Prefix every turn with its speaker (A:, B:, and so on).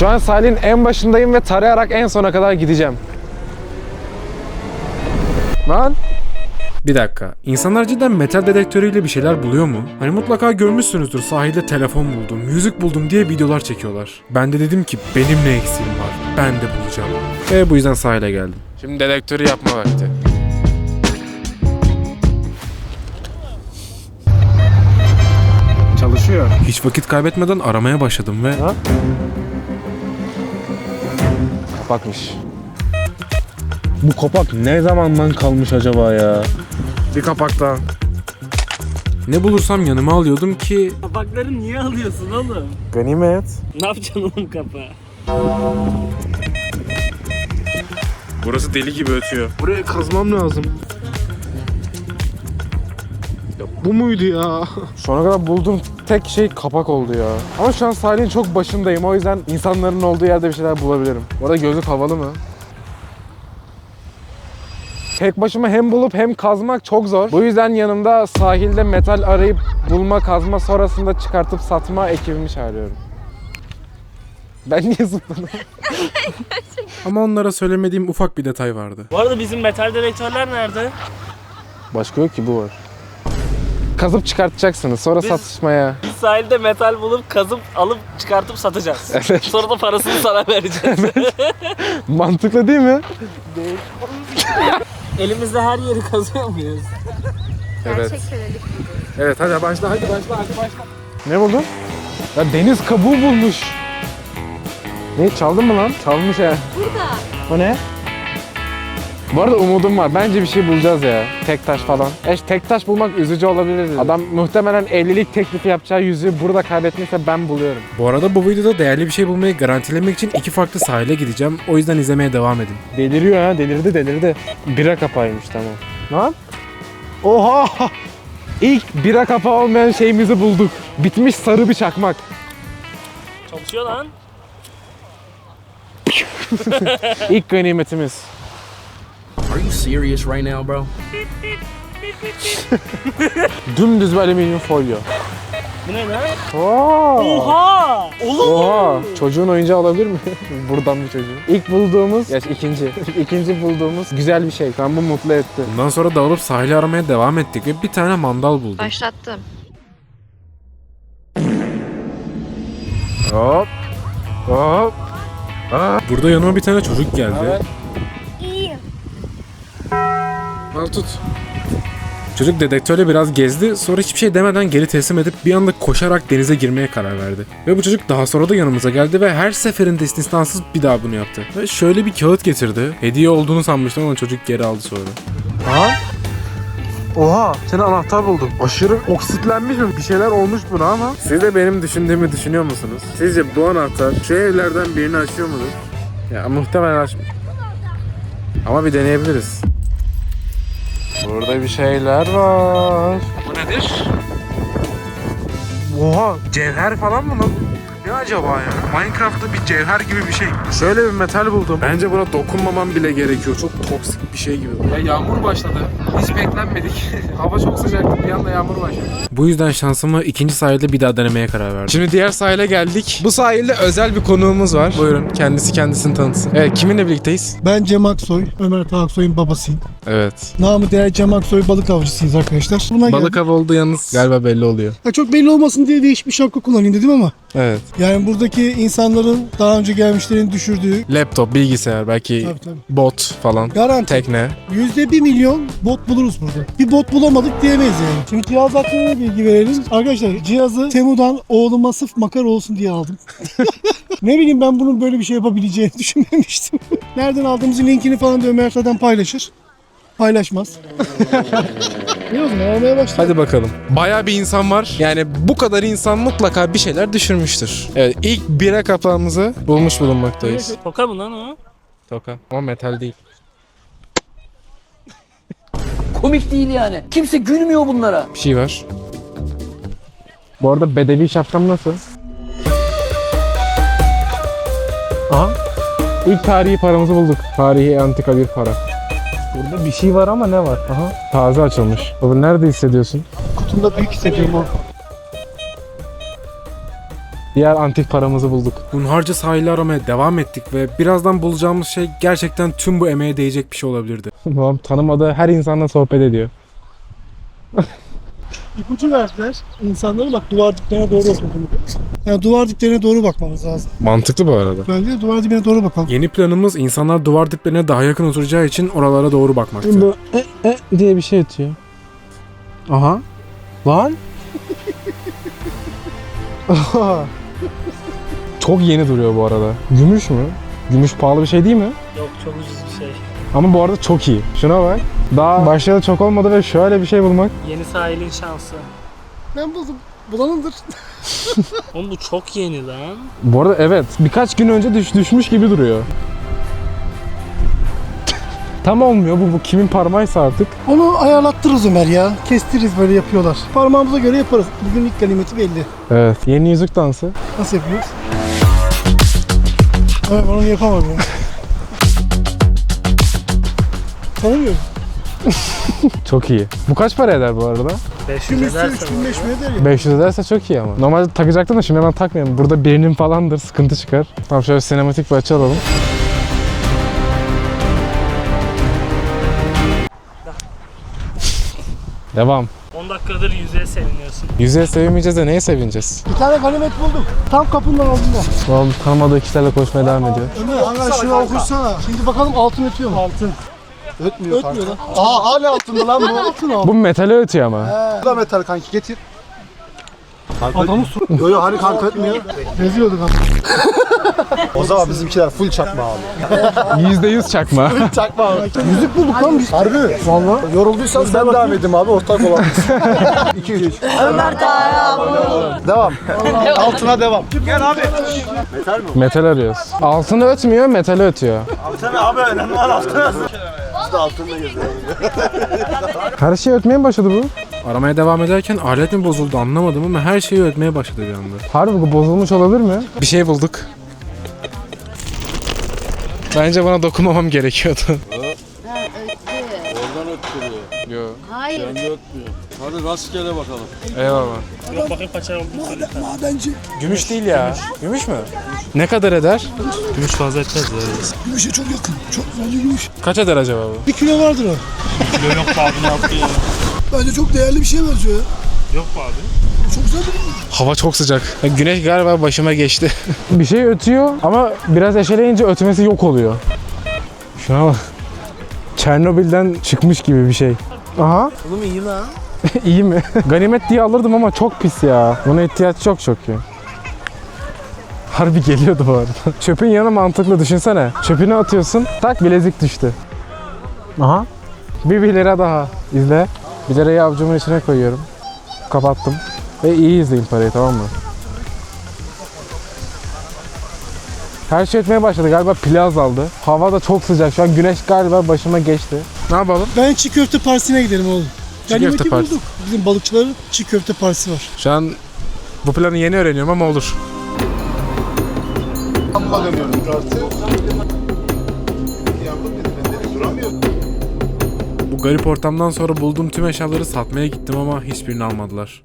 A: Şu an sahilin en başındayım ve tarayarak en sona kadar gideceğim. Lan
B: Bir dakika. İnsanlar cidden metal dedektörüyle bir şeyler buluyor mu? Hani mutlaka görmüşsünüzdür sahilde telefon buldum, yüzük buldum diye videolar çekiyorlar. Ben de dedim ki benim ne eksiğim var? Ben de bulacağım. Ve bu yüzden sahile geldim.
A: Şimdi dedektörü yapma vakti. Çalışıyor.
B: Hiç vakit kaybetmeden aramaya başladım ve
A: Ha? Kapakmış. Bu kapak ne zamandan kalmış acaba ya? Bir kapak daha.
B: ne bulursam yanıma alıyordum ki
C: Kapakları niye alıyorsun oğlum?
A: Ganimet.
C: Ne yapacaksın oğlum kapağı?
B: burası deli gibi ötüyor.
A: Buraya kazmam lazım. Bu muydu ya? Şu ana kadar bulduğum tek şey kapak oldu ya. Ama şu an sahilin çok başındayım. O yüzden insanların olduğu yerde bir şeyler bulabilirim. Bu arada gözlük havalı mı? Tek başıma hem bulup hem kazmak çok zor. Bu yüzden yanımda sahilde metal arayıp bulma, kazma sonrasında çıkartıp satma ekibimi çağırıyorum. Ben niye zıpladım?
B: Ama onlara söylemediğim ufak bir detay vardı.
C: Bu arada bizim metal dedektörler nerede?
A: Başka yok ki bu var. Kazıp çıkartacaksınız sonra
C: Biz-
A: satışmaya.
C: Biz sahilde metal bulup kazıp alıp çıkartıp satacağız.
A: Evet.
C: Sonra da parasını sana vereceğiz.
A: Mantıklı değil mi?
C: Elimizde her yeri kazıyor muyuz?
A: Evet. Evet hadi başla hadi başla hadi başla. Ne buldun? Ya deniz kabuğu bulmuş. Ne çaldın mı lan? Çalmış ya. Burada. O ne? Bu arada umudum var. Bence bir şey bulacağız ya. Tek taş falan. Eş tek taş bulmak üzücü olabilir. Adam muhtemelen evlilik teklifi yapacağı yüzüğü burada kaybetmişse ben buluyorum.
B: Bu arada bu videoda değerli bir şey bulmayı garantilemek için iki farklı sahile gideceğim. O yüzden izlemeye devam edin.
A: Deliriyor ha delirdi delirdi. Bira kapağıymış tamam. Lan? Oha! İlk bira kapağı olmayan şeyimizi bulduk. Bitmiş sarı bir çakmak.
C: Çalışıyor lan.
A: İlk ganimetimiz.
D: Are you serious right now, bro?
A: Dümdüz bir alüminyum folyo.
C: Bu ne lan?
A: Oo.
C: Oha! Oğlum!
A: Oha! Çocuğun oyuncağı olabilir mi? Buradan bir çocuğun. İlk bulduğumuz, ya ikinci. ikinci bulduğumuz güzel bir şey. Ben bu mutlu etti.
B: Bundan sonra dağılıp sahili aramaya devam ettik ve bir tane mandal buldum.
E: Başlattım.
A: Hop. Hop.
B: Burada yanıma bir tane çocuk geldi.
A: Evet. Al tut.
B: Çocuk dedektörle biraz gezdi sonra hiçbir şey demeden geri teslim edip bir anda koşarak denize girmeye karar verdi. Ve bu çocuk daha sonra da yanımıza geldi ve her seferinde istisnasız bir daha bunu yaptı. Ve şöyle bir kağıt getirdi. Hediye olduğunu sanmıştım ama çocuk geri aldı sonra.
A: Aha. Oha, senin anahtar buldum. Aşırı oksitlenmiş mi? Bir şeyler olmuş buna ama. Siz de benim düşündüğümü düşünüyor musunuz? Sizce bu anahtar şu evlerden birini açıyor mudur? Ya muhtemelen aç. Ama bir deneyebiliriz. Burada bir şeyler var. Bu nedir? Oha, cevher falan mı lan? Ne acaba ya? Minecraft'ta bir cevher gibi bir şey. Şöyle bir metal buldum. Bence buna dokunmamam bile gerekiyor. Çok toksik bir şey gibi. Ya yağmur başladı. Hiç beklenmedik. Hava çok sıcaktı. Bir anda yağmur başladı.
B: Bu yüzden şansımı ikinci sahilde bir daha denemeye karar verdim.
A: Şimdi diğer sahile geldik. Bu sahilde özel bir konuğumuz var. Buyurun kendisi kendisini tanıtsın. Evet kiminle birlikteyiz?
F: Ben Cem Aksoy, Ömer Aksoy'un babasıyım.
A: Evet.
F: Namı değer Cem Aksoy balık avcısıyız arkadaşlar. Buna
A: Balık
F: geldik.
A: avı oldu yalnız galiba belli oluyor.
F: Ya çok belli olmasın diye değişik bir şapka kullanayım dedim ama
A: Evet.
F: Yani buradaki insanların daha önce gelmişlerin düşürdüğü
A: Laptop, bilgisayar, belki
F: tabii tabii.
A: bot falan.
F: Garanti.
A: Tekne.
F: Yüzde bir milyon bot buluruz burada. Bir bot bulamadık diyemeyiz yani. Şimdi cihaz hakkında bilgi verelim. Arkadaşlar cihazı Temu'dan oğluma sırf makara olsun diye aldım. ne bileyim ben bunun böyle bir şey yapabileceğini düşünmemiştim. Nereden aldığımızın linkini falan da Ömer paylaşır. Paylaşmaz. ne o zaman almaya başladık.
A: Hadi bakalım. Bayağı bir insan var. Yani bu kadar insan mutlaka bir şeyler düşürmüştür. Evet ilk bira kapağımızı bulmuş bulunmaktayız.
C: Toka mı lan o?
A: Toka. Ama metal değil.
D: Komik değil yani. Kimse gülmüyor bunlara.
A: Bir şey var. Bu arada bedevi şapkam nasıl? Aha. İlk tarihi paramızı bulduk. Tarihi antika bir para. Burada bir şey var ama ne var? Aha. Taze açılmış. Baba nerede hissediyorsun?
F: Kutumda büyük hissediyorum o.
A: Diğer antik paramızı bulduk.
B: Hunharca sahili aramaya devam ettik ve birazdan bulacağımız şey gerçekten tüm bu emeğe değecek bir şey olabilirdi.
A: Babam tanımadığı her insanla sohbet ediyor.
F: İpucu verdiler. İnsanları bak duvar diplerine doğru bakın. Yani duvar diplerine doğru bakmamız lazım.
B: Mantıklı bu arada.
F: Bence de duvar dibine doğru bakalım.
B: Yeni planımız insanlar duvar diplerine daha yakın oturacağı için oralara doğru bakmaktı.
A: Bu e, e diye bir şey ötüyor. Aha. Lan. çok yeni duruyor bu arada. Gümüş mü? Gümüş pahalı bir şey değil mi?
C: Yok çok ucuz bir şey.
A: Ama bu arada çok iyi. Şuna bak. Daha başlayalı çok olmadı ve şöyle bir şey bulmak.
C: Yeni sahilin şansı.
F: Ben buldum. Bulanındır.
C: Oğlum bu çok yeni lan.
A: Bu arada evet. Birkaç gün önce düş, düşmüş gibi duruyor. Tam olmuyor bu, bu kimin parmağıysa artık.
F: Onu ayarlattırırız Ömer ya. Kestiririz böyle yapıyorlar. Parmağımıza göre yaparız. Bugün ilk ganimeti belli.
A: Evet. Yeni yüzük dansı.
F: Nasıl yapıyoruz? Evet ben onu yapamadım ya. Tanımıyorum.
A: Çok iyi. Bu kaç para eder bu arada?
C: 500
F: Gümüşse
C: ederse
F: 3000 5000 eder ya.
A: 500 ederse çok iyi ama. Normalde takacaktım da şimdi hemen takmayalım. Burada birinin falandır sıkıntı çıkar. Tamam şöyle sinematik bir açı alalım. Devam.
C: 10 dakikadır yüzeye seviniyorsun.
A: Yüzeye sevinmeyeceğiz de neye sevineceğiz?
F: Bir tane ganimet bulduk. Tam kapının altında.
A: Babam tanımadığı kişilerle konuşmaya devam ediyor.
F: Ömer Ömer şunu okursana. Şimdi bakalım altın ötüyor mu? Altın.
E: Ötmüyor,
F: Ötmüyor
E: kanka.
F: lan.
E: Aa hala altında lan bu.
F: Altın abi.
A: Bu metale ötüyor ama.
E: Bu da metal kanki getir.
F: Adamı su.
E: Yo yo hani kanka ötmüyor.
F: Yazıyordu kanka.
E: O zaman bizimkiler full çakma abi.
A: %100 çakma.
E: çakma abi.
F: Müzik bulduk lan biz.
E: Harbi.
F: Valla.
E: Yorulduysanız ben devam edeyim abi ortak olan. 2 3. Ömer Devam. Altına devam.
A: metal arıyoruz. Altını ötmüyor, metali ötüyor. Her şey ötmeye mi başladı bu?
B: Aramaya devam ederken alet mi bozuldu anlamadım ama her şeyi ötmeye başladı bir anda.
A: Harbi bu bozulmuş olabilir mi?
B: Bir şey bulduk. Bence bana dokunmamam gerekiyordu. Yok.
G: Hayır.
H: Hadi rastgele bakalım.
A: Eyvallah.
C: Yok bakayım kaç ay oldu.
F: Madenci.
A: Gümüş değil ya. Gümüş mü? Ne kadar eder?
C: Gümüş fazla etmez ya.
F: Gümüşe çok yakın. Çok bence gümüş.
A: Kaç eder acaba bu?
F: Bir kilo vardır o.
C: Kilo yok ne yaptı ya?
F: Bence çok değerli bir şey benziyor ya.
C: Yok abi?
F: Çok güzel değil mi?
B: Hava çok sıcak. Güneş galiba başıma geçti.
A: Bir şey ötüyor ama biraz eşeleyince ötmesi yok oluyor. Şuna bak. Çernobil'den çıkmış gibi bir şey. Aha.
C: Oğlum iyi lan.
A: İyi mi? Ganimet diye alırdım ama çok pis ya. Buna ihtiyaç çok çok iyi. Harbi geliyordu bu arada. Çöpün yanı mantıklı düşünsene. Çöpünü atıyorsun, tak bilezik düştü. Aha. Bir 1 lira daha. İzle. 1 lirayı avucumun içine koyuyorum. Kapattım. Ve iyi izleyin parayı tamam mı? Her şey ötmeye başladı. Galiba pili azaldı. Hava da çok sıcak. Şu an güneş galiba başıma geçti.
B: Ne yapalım?
F: Ben çiğ köfte partisine gidelim oğlum.
B: Çiğ
F: Ganimeti
B: köfte partisi.
F: bulduk. Bizim balıkçıların çiğ köfte partisi var.
B: Şu an bu planı yeni öğreniyorum ama olur.
E: Amma dönüyorum.
B: Bu garip ortamdan sonra bulduğum tüm eşyaları satmaya gittim ama hiçbirini almadılar.